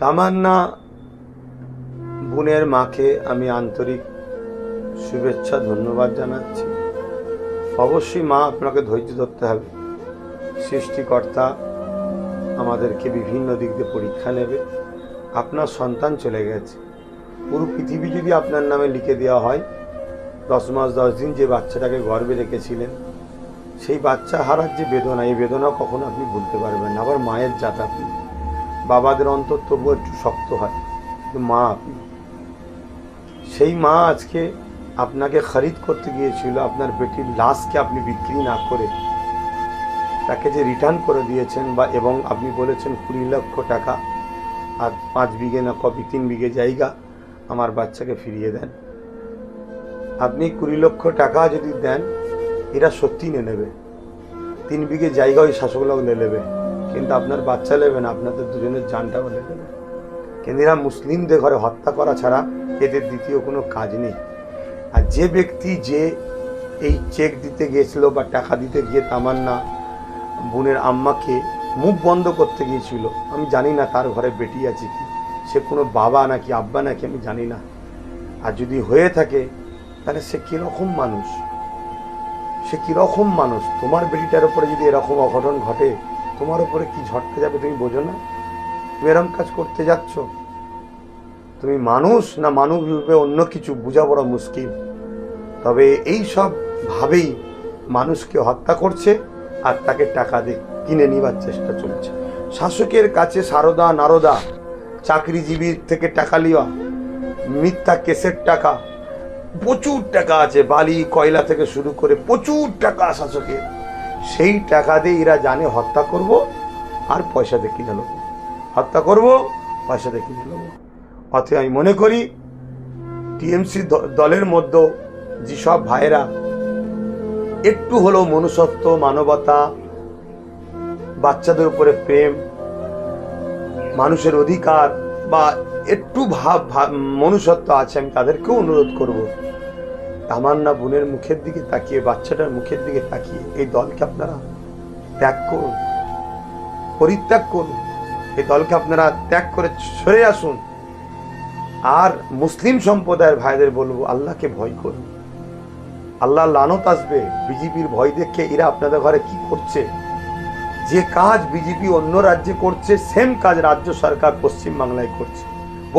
তামান্না বোনের মাকে আমি আন্তরিক শুভেচ্ছা, ধন্যবাদ জানাচ্ছি। অবশ্যই মা আপনাকে ধৈর্য ধরতে হবে। সৃষ্টিকর্তা আমাদেরকে বিভিন্ন দিক দিয়ে পরীক্ষা নেবে। আপনার সন্তান চলে গেছে। পুরো পৃথিবী যদি আপনার নামে লিখে দেওয়া হয়, দশ মাস, দশ দিন যে বাচ্চাটাকে গর্বে রেখেছিলেন, সেই বাচ্চা হারার যে বেদনা, এই বেদনা কখনো আপনি ভুলতে পারবেন না। আবার মায়ের জাত আপনি। বাবাদের অন্তর তবুও একটু শক্ত হয়। কিন্তু মা আপনি সেই মা আজকে আপনাকে খরিদ করতে গিয়েছিল, আপনার বেটির লাশকে আপনি বিক্রি না করে, তাকে যে রিটার্ন করে দিয়েছেন বা এবং আপনি বলেছেন কুড়ি লক্ষ টাকা আর পাঁচ বিঘে না কপি তিন বিঘে জায়গা আমার বাচ্চাকে ফিরিয়ে দেন। আপনি কুড়ি লক্ষ টাকা যদি দেন, এরা সত্যি নিয়ে নেবে। তিন বিঘে জায়গা ওই শাসকরাও নিয়ে নেবে। কিন্তু আপনার বাচ্চা নেবে না, আপনাদের দুজনের জানটাও নিয়ে নেবে কিন্তু মুসলিমদের ঘরে হত্যা করা ছাড়া এদের দ্বিতীয় কোনো কাজ নেই। আর যে ব্যক্তি যে এই চেক দিতে গিয়েছিল বা টাকা দিতে গিয়ে তামান্না বোনের আম্মাকে মুখ বন্ধ করতে গিয়েছিল, আমি জানি না তার ঘরে বেটি আছে কি। সে কোনো বাবা নাকি আব্বা নাকি আমি জানি না। আর যদি হয়ে থাকে, তাহলে সে কীরকম মানুষ? সে কীরকম মানুষ? তোমার বেটিটার উপরে যদি এরকম অঘটন ঘটে তোমার উপরে কি ঝটকে যাবে তুমি বোঝো না? তুমি এরকম কাজ করতে যাচ্ছ? তুমি মানুষ না মানুষ রূপে অন্য কিছু বোঝা বড় মুশকিল? তবে এই সব ভাবেই মানুষকে হত্যা করছে আর তাকে টাকা দিয়ে কিনে নিবার চেষ্টা চলছে। শাসকের কাছে সারদা নারদা, চাকরিজীবীর থেকে টাকা লিওয়া, মিথ্যা কেসের টাকা, প্রচুর টাকা আছে, বালি, কয়লা থেকে শুরু করে প্রচুর টাকা শাসকের। সেই টাকা দিয়ে এরা জানে হত্যা করব আর পয়সা দিয়ে কিনে নেব। হত্যা করব, পয়সা দিয়ে কিনে নেব। অতএব আমি মনে করি টিএমসি দলের মধ্যে যেসব ভাইয়েরা একটু হলেও মনুষ্যত্ব, মানবতা, বাচ্চাদের উপরে প্রেম, মানুষের অধিকার বা একটু ভাব মনুষ্যত্ব আছে, আমি তাদেরকেও অনুরোধ করব। তামান্না বোনের মুখের দিকে তাকিয়ে, বাচ্চাটার মুখের দিকে তাকিয়ে, এই দলকে আপনারা ত্যাগ করুন, পরিত্যাগ করুন। এই দলকে আপনারা ত্যাগ করে সরে আসুন। আর মুসলিম সম্প্রদায়ের ভাইদের বলব, আল্লাহকে ভয় করুন। আল্লাহ লানত আসবে, বিজেপির ভয় দেখে এরা আপনাদের ঘরে কি করছে? যে কাজ বিজেপি অন্য রাজ্যে করছে সেম কাজ রাজ্য সরকার পশ্চিম বাংলায় করছে।